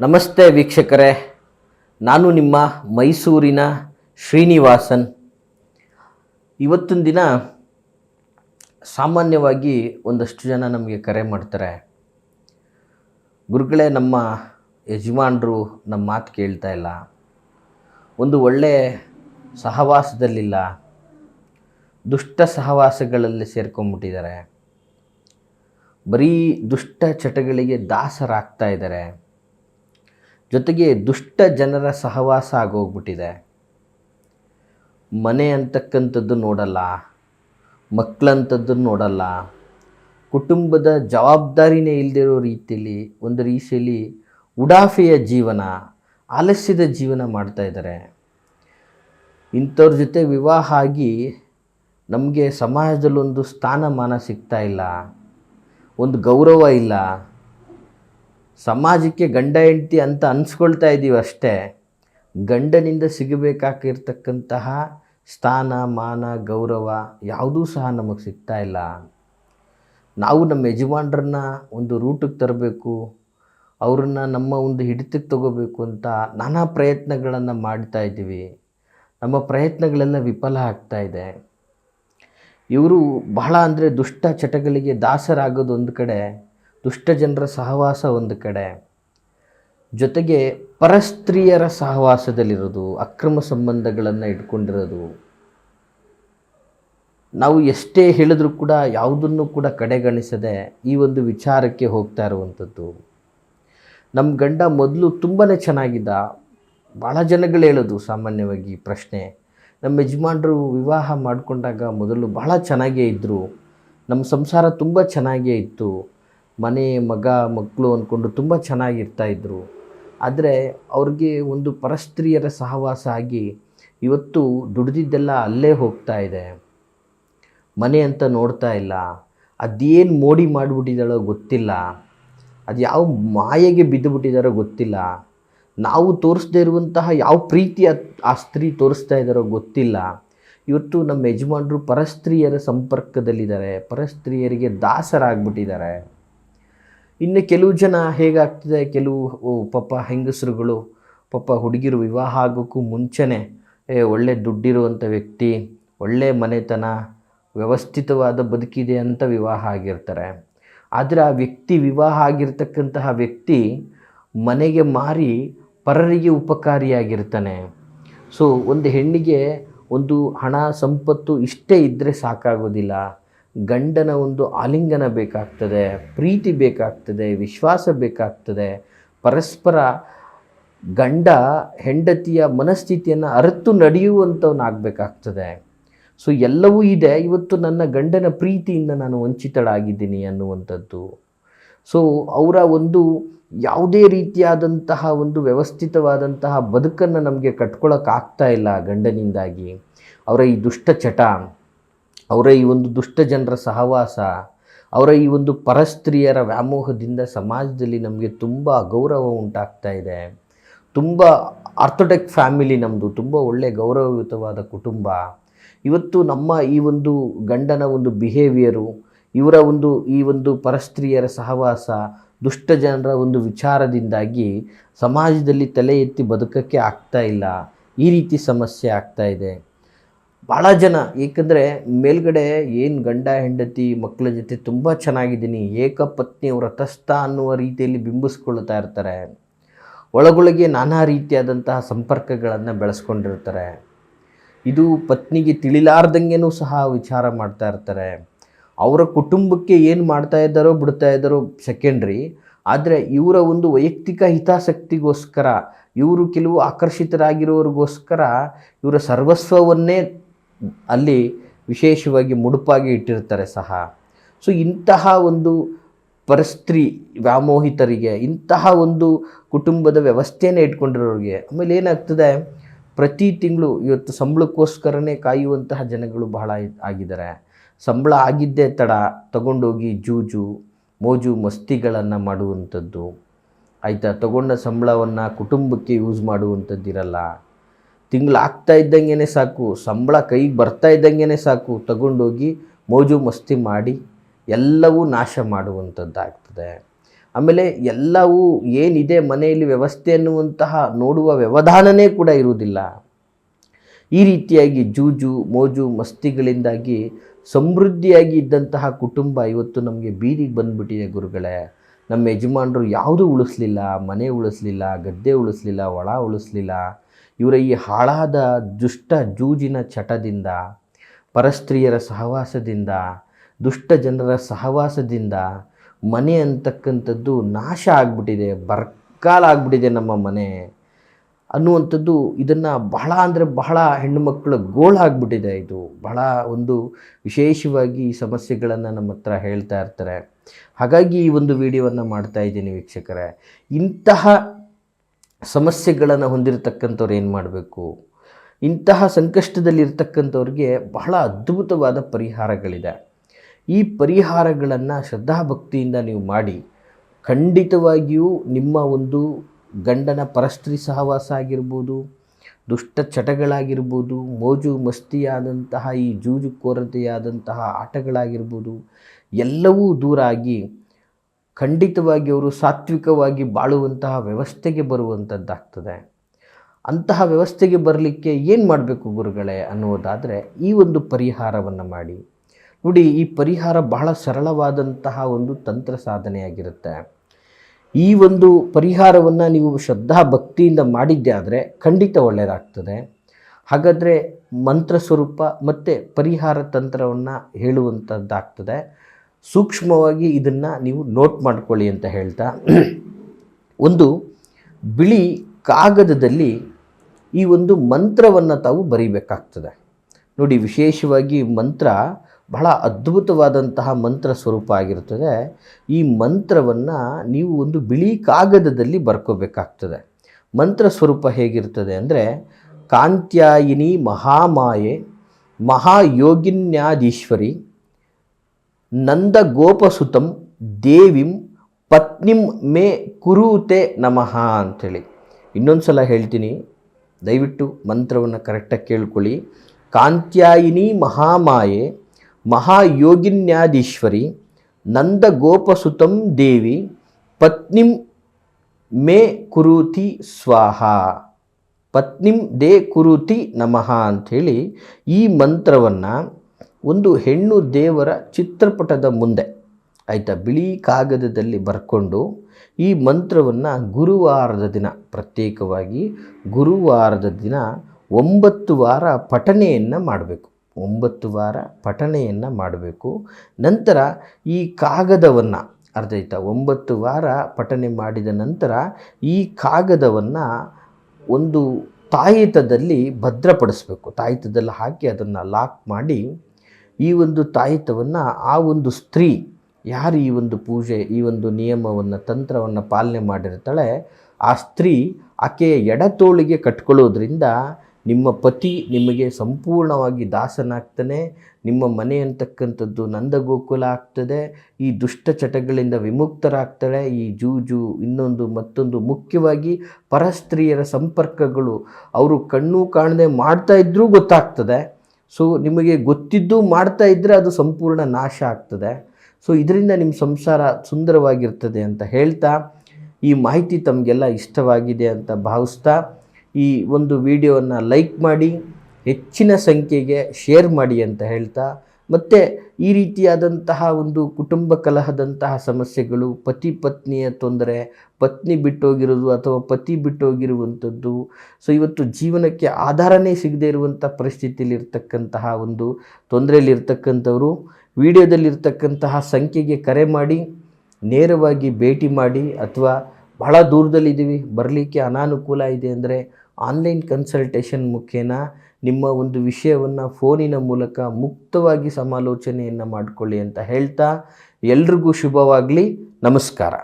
ನಮಸ್ತೆ ವೀಕ್ಷಕರೇ. ನಾನು ನಿಮ್ಮ ಮೈಸೂರಿನ ಶ್ರೀನಿವಾಸನ್. ಇವತ್ತಿನ ದಿನ ಸಾಮಾನ್ಯವಾಗಿ ಒಂದಷ್ಟು ಜನ ನಮಗೆ ಕರೆ ಮಾಡ್ತಾರೆ. ಗುರುಗಳೇ, ನಮ್ಮ ಯಜಮಾನರು ನಮ್ಮ ಮಾತು ಕೇಳ್ತಾ ಇಲ್ಲ. ಒಂದು ಒಳ್ಳೆಯ ಸಹವಾಸದಲ್ಲಿಲ್ಲ. ದುಷ್ಟ ಸಹವಾಸಗಳಲ್ಲಿ ಸೇರ್ಕೊಂಡ್ಬಿಟ್ಟಿದ್ದಾರೆ. ಬರೀ ದುಷ್ಟ ಚಟಗಳಿಗೆ ದಾಸರಾಗ್ತಾ ಇದ್ದಾರೆ. ಜೊತೆಗೆ ದುಷ್ಟ ಜನರ ಸಹವಾಸ ಆಗೋಗ್ಬಿಟ್ಟಿದೆ. ಮನೆ ಅಂತಕ್ಕಂಥದ್ದು ನೋಡಲ್ಲ ಮಕ್ಕಳಂಥದ್ದು ನೋಡಲ್ಲ. ಕುಟುಂಬದ ಜವಾಬ್ದಾರಿನೇ ಇಲ್ಲದಿರೋ ರೀತಿಯಲ್ಲಿ ಒಂದು ರೀತಿಯಲ್ಲಿ ಉಡಾಫೆಯ ಜೀವನ, ಆಲಸ್ಯದ ಜೀವನ ಮಾಡ್ತಾಯಿದ್ದಾರೆ ಇಂಥವ್ರ ಜೊತೆ ವಿವಾಹ ಆಗಿ ನಮಗೆ ಸಮಾಜದಲ್ಲೊಂದು ಸ್ಥಾನಮಾನ ಸಿಗ್ತಾ ಇಲ್ಲ, ಒಂದು ಗೌರವ ಇಲ್ಲ. ಸಮಾಜಕ್ಕೆ ಗಂಡ ಹೆಂಡತಿ ಅಂತ ಅನ್ಸ್ಕೊಳ್ತಾ ಇದ್ದೀವಿ ಅಷ್ಟೇ. ಗಂಡನಿಂದ ಸಿಗಬೇಕಾಗಿರ್ತಕ್ಕಂತಹ ಸ್ಥಾನ, ಮಾನ, ಗೌರವ ಯಾವುದೂ ಸಹ ನಮಗೆ ಸಿಗ್ತಾ ಇಲ್ಲ. ನಾವು ನಮ್ಮ ಯಜಮಾನ್ರನ್ನ ಒಂದು ರೂಟಿಗೆ ತರಬೇಕು, ಅವ್ರನ್ನ ನಮ್ಮ ಒಂದು ಹಿಡಿತಕ್ಕೆ ತಗೋಬೇಕು ಅಂತ ನಾನಾ ಪ್ರಯತ್ನಗಳನ್ನು ಮಾಡ್ತಾ ಇದ್ದೀವಿ. ನಮ್ಮ ಪ್ರಯತ್ನಗಳೆಲ್ಲ ವಿಫಲ ಆಗ್ತಾ ಇದೆ. ಇವರು ಬಹಳ ಅಂದರೆ ದುಷ್ಟ ಚಟಗಳಿಗೆ ದಾಸರಾಗೋದು ಒಂದು ಕಡೆ. ದುಷ್ಟ ಜನರ ಸಹವಾಸ ಒಂದು ಕಡೆ. ಜೊತೆಗೆ ಪರಸ್ತ್ರೀಯರ ಸಹವಾಸದಲ್ಲಿರೋದು ಅಕ್ರಮ ಸಂಬಂಧಗಳನ್ನು ಇಟ್ಕೊಂಡಿರೋದು. ನಾವು ಎಷ್ಟೇ ಹೇಳಿದ್ರೂ ಕೂಡ ಯಾವುದನ್ನು ಕೂಡ ಕಡೆಗಣಿಸದೆ ಈ ಒಂದು ವಿಚಾರಕ್ಕೆ ಹೋಗ್ತಾ ಇರುವಂಥದ್ದು. ನಮ್ಮ ಗಂಡ ಮೊದಲು ತುಂಬಾ ಚೆನ್ನಾಗಿದ್ದ. ಭಾಳ ಜನಗಳು ಹೇಳೋದು ಸಾಮಾನ್ಯವಾಗಿ ಪ್ರಶ್ನೆ. ನಮ್ಮ ಯಜಮಾನರು ವಿವಾಹ ಮಾಡಿಕೊಂಡಾಗ ಮೊದಲು ಬಹಳ ಚೆನ್ನಾಗೇ ಇದ್ದರು ನಮ್ಮ ಸಂಸಾರ ತುಂಬ ಚೆನ್ನಾಗೇ ಇತ್ತು. ಮನೆ, ಮಗ, ಮಕ್ಕಳು ಅಂದ್ಕೊಂಡು ತುಂಬ ಚೆನ್ನಾಗಿರ್ತಾಯಿದ್ರು ಆದರೆ ಅವ್ರಿಗೆ ಒಂದು ಪರಸ್ತ್ರೀಯರ ಸಹವಾಸ ಆಗಿ ಇವತ್ತು ದುಡಿದಿದ್ದೆಲ್ಲ ಅಲ್ಲೇ ಹೋಗ್ತಾ ಇದೆ. ಮನೆ ಅಂತ ನೋಡ್ತಾ ಇಲ್ಲ. ಅದೇನು ಮೋಡಿ ಮಾಡಿಬಿಟ್ಟಿದ್ದಾಳೋ ಗೊತ್ತಿಲ್ಲ. ಅದು ಯಾವ ಮಾಯೆಗೆ ಬಿದ್ದುಬಿಟ್ಟಿದ್ದಾರೋ ಗೊತ್ತಿಲ್ಲ. ನಾವು ತೋರಿಸದೇ ಇರುವಂತಹ ಯಾವ ಪ್ರೀತಿ ಆ- ಸ್ತ್ರೀ ತೋರಿಸ್ತಾ ಇದ್ದಾರೋ ಗೊತ್ತಿಲ್ಲ. ಇವತ್ತು ನಮ್ಮ ಯಜಮಾನರು ಪರಸ್ತ್ರೀಯರ ಸಂಪರ್ಕದಲ್ಲಿದ್ದಾರೆ. ಪರಸ್ತ್ರೀಯರಿಗೆ ದಾಸರಾಗ್ಬಿಟ್ಟಿದ್ದಾರೆ. ಇನ್ನು ಕೆಲವು ಜನ ಹೇಗಾಗ್ತಿದೆ, ಕೆಲವು ಪಾಪ ಹೆಂಗಸರುಗಳು, ಪಾಪ ಹುಡುಗಿರು ವಿವಾಹ ಆಗೋಕ್ಕೂ ಮುಂಚೆನೇ ಒಳ್ಳೆ ದುಡ್ಡಿರುವಂಥ ವ್ಯಕ್ತಿ, ಒಳ್ಳೆ ಮನೆತನ, ವ್ಯವಸ್ಥಿತವಾದ ಬದುಕಿದೆ ಅಂತ ವಿವಾಹ ಆಗಿರ್ತಾರೆ. ಆದರೆ ಆ ವ್ಯಕ್ತಿ ವಿವಾಹ ಆಗಿರ್ತಕ್ಕಂತಹ ವ್ಯಕ್ತಿ ಮನೆಗೆ ಮಾರಿ ಪರರಿಗೆ ಉಪಕಾರಿಯಾಗಿರ್ತಾನೆ. ಸೊ, ಒಂದು ಹೆಣ್ಣಿಗೆ ಒಂದು ಹಣ, ಸಂಪತ್ತು ಇಷ್ಟೇ ಇದ್ದರೆ ಸಾಕಾಗೋದಿಲ್ಲ. ಗಂಡನ ಒಂದು ಆಲಿಂಗನ ಬೇಕಾಗ್ತದೆ, ಪ್ರೀತಿ ಬೇಕಾಗ್ತದೆ, ವಿಶ್ವಾಸ ಬೇಕಾಗ್ತದೆ. ಪರಸ್ಪರ ಗಂಡ ಹೆಂಡತಿಯ ಮನಸ್ಥಿತಿಯನ್ನು ಅರಿತು ನಡೆಯುವಂಥವನಾಗಬೇಕಾಗ್ತದೆ ಸೊ ಎಲ್ಲವೂ ಇದೆ. ಇವತ್ತು ನನ್ನ ಗಂಡನ ಪ್ರೀತಿಯಿಂದ ನಾನು ವಂಚಿತಳಾಗಿದ್ದೀನಿ ಅನ್ನುವಂಥದ್ದು. ಸೊ ಅವರ ಒಂದು ಯಾವುದೇ ರೀತಿಯಾದಂತಹ ಒಂದು ವ್ಯವಸ್ಥಿತವಾದಂತಹ ಬದುಕನ್ನು ನಮಗೆ ಕಟ್ಕೊಳ್ಳೋಕ್ಕಾಗ್ತಾ ಇಲ್ಲ ಗಂಡನಿಂದಾಗಿ. ಅವರ ಈ ದುಷ್ಟ ಚಟ ಅವರ ಈ ಒಂದು ದುಷ್ಟ ಜನರ ಸಹವಾಸ, ಅವರ ಈ ಒಂದು ಪರಸ್ತ್ರೀಯರ ವ್ಯಾಮೋಹದಿಂದ ಸಮಾಜದಲ್ಲಿ ನಮಗೆ ತುಂಬ ಗೌರವ ಉಂಟಾಗ್ತಾ ಇದೆ. ತುಂಬ ಆರ್ಥೋಡೆಕ್ ಫ್ಯಾಮಿಲಿ ನಮ್ಮದು ತುಂಬ ಒಳ್ಳೆಯ ಗೌರವಯುತವಾದ ಕುಟುಂಬ. ಇವತ್ತು ನಮ್ಮ ಈ ಒಂದು ಗಂಡನ ಒಂದು ಬಿಹೇವಿಯರು ಇವರ ಒಂದು ಈ ಒಂದು ಪರಸ್ತ್ರೀಯರ ಸಹವಾಸ, ದುಷ್ಟ ಜನರ ಒಂದು ವಿಚಾರದಿಂದಾಗಿ ಸಮಾಜದಲ್ಲಿ ತಲೆ ಎತ್ತಿ ಬದುಕಕ್ಕೆ ಆಗ್ತಾ ಇಲ್ಲ. ಈ ರೀತಿ ಸಮಸ್ಯೆ ಆಗ್ತಾ ಇದೆ. ಭಾಳ ಜನ, ಏಕೆಂದರೆ ಮೇಲ್ಗಡೆ ಏನು ಗಂಡ, ಹೆಂಡತಿ ಮಕ್ಕಳ ಜೊತೆ ತುಂಬ ಚೆನ್ನಾಗಿದ್ದೀನಿ, ಏಕಪತ್ನಿ ವ್ರತಸ್ಥ ಅನ್ನುವ ರೀತಿಯಲ್ಲಿ ಬಿಂಬಿಸ್ಕೊಳ್ತಾ ಇರ್ತಾರೆ. ಒಳಗೊಳಗೆ ನಾನಾ ರೀತಿಯಾದಂತಹ ಸಂಪರ್ಕಗಳನ್ನು ಬೆಳೆಸ್ಕೊಂಡಿರ್ತಾರೆ. ಇದು ಪತ್ನಿಗೆ ತಿಳಿಲಾರ್ದಂಗೆನೂ ಸಹ ವಿಚಾರ ಮಾಡ್ತಾ ಇರ್ತಾರೆ. ಅವರ ಕುಟುಂಬಕ್ಕೆ ಏನು ಮಾಡ್ತಾ ಇದ್ದಾರೋ, ಬಿಡ್ತಾ ಇದ್ದಾರೋ ಸೆಕೆಂಡ್ರಿ ಆದರೆ ಇವರ ಒಂದು ವೈಯಕ್ತಿಕ ಹಿತಾಸಕ್ತಿಗೋಸ್ಕರ, ಇವರು ಕೆಲವು ಆಕರ್ಷಿತರಾಗಿರೋರಿಗೋಸ್ಕರ, ಇವರ ಸರ್ವಸ್ವವನ್ನೇ ಅಲ್ಲಿ ವಿಶೇಷವಾಗಿ ಮುಡುಪಾಗಿ ಇಟ್ಟಿರ್ತಾರೆ ಸಹ. ಸೊ ಇಂತಹ ಒಂದು ಪರಸ್ತ್ರೀ ವ್ಯಾಮೋಹಿತರಿಗೆ, ಇಂತಹ ಒಂದು ಕುಟುಂಬದ ವ್ಯವಸ್ಥೆಯನ್ನು ಇಟ್ಕೊಂಡಿರೋರಿಗೆ ಆಮೇಲೆ ಏನಾಗ್ತದೆ? ಪ್ರತಿ ತಿಂಗಳು ಇವತ್ತು ಸಂಬಳಕ್ಕೋಸ್ಕರನೇ ಕಾಯುವಂತಹ ಜನಗಳು ಬಹಳ ಆಗಿದ್ದಾರೆ. ಸಂಬಳ ಆಗಿದ್ದೇ ತಡ ತಗೊಂಡೋಗಿ ಜೂಜು, ಮೋಜು, ಮಸ್ತಿಗಳನ್ನು ಮಾಡುವಂಥದ್ದು. ಆಯಿತಾ? ತಗೊಂಡ ಸಂಬಳವನ್ನು ಕುಟುಂಬಕ್ಕೆ ಯೂಸ್ ಮಾಡುವಂಥದ್ದಿರಲ್ಲ. ತಿಂಗಳು ಆಗ್ತಾ ಇದ್ದಂಗೆ ಸಾಕು, ಸಂಬಳ ಕೈಗೆ ಬರ್ತಾ ಇದ್ದಂಗೆ ಸಾಕು, ತಗೊಂಡೋಗಿ ಮೋಜು ಮಸ್ತಿ ಮಾಡಿ ಎಲ್ಲವೂ ನಾಶ ಮಾಡುವಂಥದ್ದಾಗ್ತದೆ. ಆಮೇಲೆ ಎಲ್ಲವೂ ಏನಿದೆ ಮನೆಯಲ್ಲಿ ವ್ಯವಸ್ಥೆ ಅನ್ನುವಂತಹ ನೋಡುವ ವ್ಯವಧಾನನೇ ಕೂಡ ಇರುವುದಿಲ್ಲ. ಈ ರೀತಿಯಾಗಿ ಜೂಜು, ಮೋಜು ಮಸ್ತಿಗಳಿಂದಾಗಿ ಸಮೃದ್ಧಿಯಾಗಿ ಇದ್ದಂತಹ ಕುಟುಂಬ ಇವತ್ತು ನಮಗೆ ಬೀದಿಗೆ ಬಂದುಬಿಟ್ಟಿದೆ ಗುರುಗಳೇ. ನಮ್ಮ ಯಜಮಾನರು ಯಾವುದೂ ಉಳಿಸ್ಲಿಲ್ಲ, ಮನೆ ಉಳಿಸ್ಲಿಲ್ಲ, ಗದ್ದೆ ಉಳಿಸ್ಲಿಲ್ಲ, ಒಳ ಉಳಿಸ್ಲಿಲ್ಲ. ಇವರ ಈ ಹಾಳಾದ ದುಷ್ಟ ಜೂಜಿನ ಚಟದಿಂದ, ಪರಸ್ತ್ರೀಯರ ಸಹವಾಸದಿಂದ, ದುಷ್ಟ ಜನರ ಸಹವಾಸದಿಂದ ಮನೆ ಅಂತಕ್ಕಂಥದ್ದು ನಾಶ ಆಗಿಬಿಟ್ಟಿದೆ, ಬರ್ಕಾಲ ಆಗ್ಬಿಟ್ಟಿದೆ ನಮ್ಮ ಮನೆ ಅನ್ನುವಂಥದ್ದು ಇದನ್ನು ಬಹಳ ಅಂದರೆ ಬಹಳ ಹೆಣ್ಣುಮಕ್ಕಳ ಗೋಳಾಗ್ಬಿಟ್ಟಿದೆ ಇದು. ಬಹಳ ಒಂದು ವಿಶೇಷವಾಗಿ ಈ ಸಮಸ್ಯೆಗಳನ್ನು ನಮ್ಮ ಹತ್ರ ಹೇಳ್ತಾ ಇರ್ತಾರೆ. ಹಾಗಾಗಿ ಈ ಒಂದು ವಿಡಿಯೋವನ್ನು ಮಾಡ್ತಾ ಇದ್ದೀನಿ ವೀಕ್ಷಕರೇ. ಇಂತಹ ಸಮಸ್ಯೆಗಳನ್ನು ಹೊಂದಿರತಕ್ಕಂಥವ್ರು ಏನು ಮಾಡಬೇಕು? ಇಂತಹ ಸಂಕಷ್ಟದಲ್ಲಿರ್ತಕ್ಕಂಥವ್ರಿಗೆ ಬಹಳ ಅದ್ಭುತವಾದ ಪರಿಹಾರಗಳಿದೆ. ಈ ಪರಿಹಾರಗಳನ್ನು ಶ್ರದ್ಧಾಭಕ್ತಿಯಿಂದ ನೀವು ಮಾಡಿ, ಖಂಡಿತವಾಗಿಯೂ ನಿಮ್ಮ ಒಂದು ಗಂಡನ ಪರಸ್ತ್ರೀ ಸಹವಾಸ ಆಗಿರ್ಬೋದು, ದುಷ್ಟ ಚಟಗಳಾಗಿರ್ಬೋದು, ಮೋಜು ಮಸ್ತಿಯಾದಂತಹ ಈ ಜೂಜು ಕೋರತೆಯಾದಂತಹ ಆಟಗಳಾಗಿರ್ಬೋದು, ಎಲ್ಲವೂ ದೂರ ಆಗಿ ಖಂಡಿತವಾಗಿ ಅವರು ಸಾತ್ವಿಕವಾಗಿ ಬಾಳುವಂತಹ ವ್ಯವಸ್ಥೆಗೆ ಬರುವಂಥದ್ದಾಗ್ತದೆ ಅಂತಹ ವ್ಯವಸ್ಥೆಗೆ ಬರಲಿಕ್ಕೆ ಏನು ಮಾಡಬೇಕು ಗುರುಗಳೇ ಅನ್ನುವುದಾದರೆ ಈ ಒಂದು ಪರಿಹಾರವನ್ನು ಮಾಡಿ. ನೋಡಿ, ಈ ಪರಿಹಾರ ಬಹಳ ಸರಳವಾದಂತಹ ಒಂದು ತಂತ್ರ ಸಾಧನೆಯಾಗಿರುತ್ತೆ. ಈ ಒಂದು ಪರಿಹಾರವನ್ನು ನೀವು ಶ್ರದ್ಧಾ ಭಕ್ತಿಯಿಂದ ಮಾಡಿದ್ದೇ ಆದರೆ ಖಂಡಿತ ಒಳ್ಳೆಯದಾಗ್ತದೆ ಹಾಗಾದರೆ ಮಂತ್ರ ಸ್ವರೂಪ ಮತ್ತು ಪರಿಹಾರ ತಂತ್ರವನ್ನು ಹೇಳುವಂಥದ್ದಾಗ್ತದೆ ಸೂಕ್ಷ್ಮವಾಗಿ ಇದನ್ನು ನೀವು ನೋಟ್ ಮಾಡ್ಕೊಳ್ಳಿ ಅಂತ ಹೇಳ್ತಾ, ಒಂದು ಬಿಳಿ ಕಾಗದದಲ್ಲಿ ಈ ಒಂದು ಮಂತ್ರವನ್ನು ತಾವು ಬರೀಬೇಕಾಗ್ತದೆ. ನೋಡಿ, ವಿಶೇಷವಾಗಿ ಮಂತ್ರ ಬಹಳ ಅದ್ಭುತವಾದಂತಹ ಮಂತ್ರ ಸ್ವರೂಪ ಆಗಿರುತ್ತದೆ ಈ ಮಂತ್ರವನ್ನು ನೀವು ಒಂದು ಬಿಳಿ ಕಾಗದದಲ್ಲಿ ಬರ್ಕೋಬೇಕಾಗ್ತದೆ. ಮಂತ್ರ ಸ್ವರೂಪ ಹೇಗಿರ್ತದೆ ಅಂದರೆ, ಕಾಂತ್ಯಾಯಿನಿ ಮಹಾಮಾಯೆ ಮಹಾಯೋಗಿನ್ಯಾದೀಶ್ವರಿ ನಂದಗೋಪಸುತಂ ದೇವಿಂ ಪತ್ನಿಂ ಮೇ ಕುರುತೆ ನಮಃ ಅಂಥೇಳಿ. ಇನ್ನೊಂದು ಸಲ ಹೇಳ್ತೀನಿ, ದಯವಿಟ್ಟು ಮಂತ್ರವನ್ನು ಕರೆಕ್ಟಾಗಿ ಕೇಳ್ಕೊಳ್ಳಿ. ಕಾಂತ್ಯಾಯಿನಿ ಮಹಾಮಾಯೆ, ಮಹಾಯೋಗಿನ್ಯಾದೀಶ್ವರಿ, ನಂದಗೋಪಸುತಂ ದೇವಿ, ಪತ್ನಿಂ ಮೇ ಕುರುತಿ ಸ್ವಾಹ. ಪತ್ನಿಂ ದೇ ಕುರುತಿ ನಮಃ ಅಂಥೇಳಿ ಈ ಮಂತ್ರವನ್ನು ಒಂದು ಹೆಣ್ಣು ದೇವರ ಚಿತ್ರಪಟದ ಮುಂದೆ. ಆಯಿತಾ? ಬಿಳಿ ಕಾಗದದಲ್ಲಿ ಬರ್ಕೊಂಡು ಈ ಮಂತ್ರವನ್ನು ಗುರುವಾರದ ದಿನ, ಪ್ರತ್ಯೇಕವಾಗಿ ಗುರುವಾರದ ದಿನ ಒಂಬತ್ತು ವಾರ ಪಠಣೆಯನ್ನು ಮಾಡಬೇಕು. ಒಂಬತ್ತು ವಾರ ಪಠಣೆಯನ್ನು ಮಾಡಬೇಕು. ನಂತರ ಈ ಕಾಗದವನ್ನು, ಅರ್ಥ ಆಯ್ತಾ? ಒಂಬತ್ತು ವಾರ ಪಠನೆ ಮಾಡಿದ ನಂತರ ಈ ಕಾಗದವನ್ನು ಒಂದು ತಾಯಿತದಲ್ಲಿ ಭದ್ರಪಡಿಸ್ಬೇಕು. ತಾಯಿತದಲ್ಲಿ ಹಾಕಿ ಅದನ್ನು ಲಾಕ್ ಮಾಡಿ ಈ ಒಂದು ತಾಯಿತವನ್ನು ಆ ಒಂದು ಸ್ತ್ರೀ ಯಾರು ಈ ಒಂದು ಪೂಜೆ, ಈ ಒಂದು ನಿಯಮವನ್ನು, ತಂತ್ರವನ್ನು ಪಾಲನೆ ಮಾಡಿರ್ತಾಳೆ, ಆ ಸ್ತ್ರೀ ಆಕೆಯ ಎಡತೋಳಿಗೆ ಕಟ್ಕೊಳ್ಳೋದ್ರಿಂದ ನಿಮ್ಮ ಪತಿ ನಿಮಗೆ ಸಂಪೂರ್ಣವಾಗಿ ದಾಸನಾಗ್ತಾನೆ, ನಿಮ್ಮ ಮನೆ ಅಂತಕ್ಕಂಥದ್ದು ನಂದಗೋಕುಲ ಆಗ್ತದೆ, ಈ ದುಷ್ಟ ಚಟಗಳಿಂದ ವಿಮುಕ್ತರಾಗ್ತಾಳೆ, ಈ ಜೂಜು ಇನ್ನೊಂದು ಮತ್ತೊಂದು ಮುಖ್ಯವಾಗಿ ಪರಸ್ತ್ರೀಯರ ಸಂಪರ್ಕಗಳು. ಅವರು ಕಣ್ಣು ಕಾಣದೆ ಮಾಡ್ತಾ ಇದ್ರೂ ಗೊತ್ತಾಗ್ತದೆ. ಸೊ ನಿಮಗೆ ಗೊತ್ತಿದ್ದು ಮಾಡ್ತಾ ಇದ್ದರೆ ಅದು ಸಂಪೂರ್ಣ ನಾಶ ಆಗ್ತದೆ. ಸೊ ಇದರಿಂದ ನಿಮ್ಮ ಸಂಸಾರ ಸುಂದರವಾಗಿರ್ತದೆ ಅಂತ ಹೇಳ್ತಾ, ಈ ಮಾಹಿತಿ ತಮಗೆಲ್ಲ ಇಷ್ಟವಾಗಿದೆ ಅಂತ ಭಾವಿಸ್ತಾ, ಈ ಒಂದು ವಿಡಿಯೋವನ್ನು ಲೈಕ್ ಮಾಡಿ, ಹೆಚ್ಚಿನ ಸಂಖ್ಯೆಗೆ ಶೇರ್ ಮಾಡಿ ಅಂತ ಹೇಳ್ತಾ ಮತ್ತು ಈ ರೀತಿಯಾದಂತಹ ಒಂದು ಕುಟುಂಬ ಕಲಹದಂತಹ ಸಮಸ್ಯೆಗಳು, ಪತಿ ಪತ್ನಿಯ ತೊಂದರೆ, ಪತ್ನಿ ಬಿಟ್ಟೋಗಿರೋದು ಅಥವಾ ಪತಿ ಬಿಟ್ಟೋಗಿರುವಂಥದ್ದು, ಸೊ ಇವತ್ತು ಜೀವನಕ್ಕೆ ಆಧಾರನೇ ಸಿಗದೇ ಇರುವಂಥ ಪರಿಸ್ಥಿತಿಯಲ್ಲಿರ್ತಕ್ಕಂತಹ ಒಂದು ತೊಂದರೆಯಲ್ಲಿರ್ತಕ್ಕಂಥವರು, ವಿಡಿಯೋದಲ್ಲಿರ್ತಕ್ಕಂತಹ ಸಂಖ್ಯೆಗೆ ಕರೆ ಮಾಡಿ, ನೇರವಾಗಿ ಭೇಟಿ ಮಾಡಿ ಅಥವಾ ಬಹಳ ದೂರದಲ್ಲಿದ್ದೀವಿ, ಬರಲಿಕ್ಕೆ ಅನಾನುಕೂಲ ಇದೆ ಅಂದರೆ ಆನ್ಲೈನ್ ಕನ್ಸಲ್ಟೇಷನ್ ಮುಖೇನ ನಿಮ್ಮ ಒಂದು ವಿಷಯವನ್ನು ಫೋನಿನ ಮೂಲಕ ಮುಕ್ತವಾಗಿ ಸಮಾಲೋಚನೆಯನ್ನು ಮಾಡಿಕೊಳ್ಳಿ ಅಂತ ಹೇಳ್ತಾ ಎಲ್ರಿಗೂ ಶುಭವಾಗಲಿ. ನಮಸ್ಕಾರ.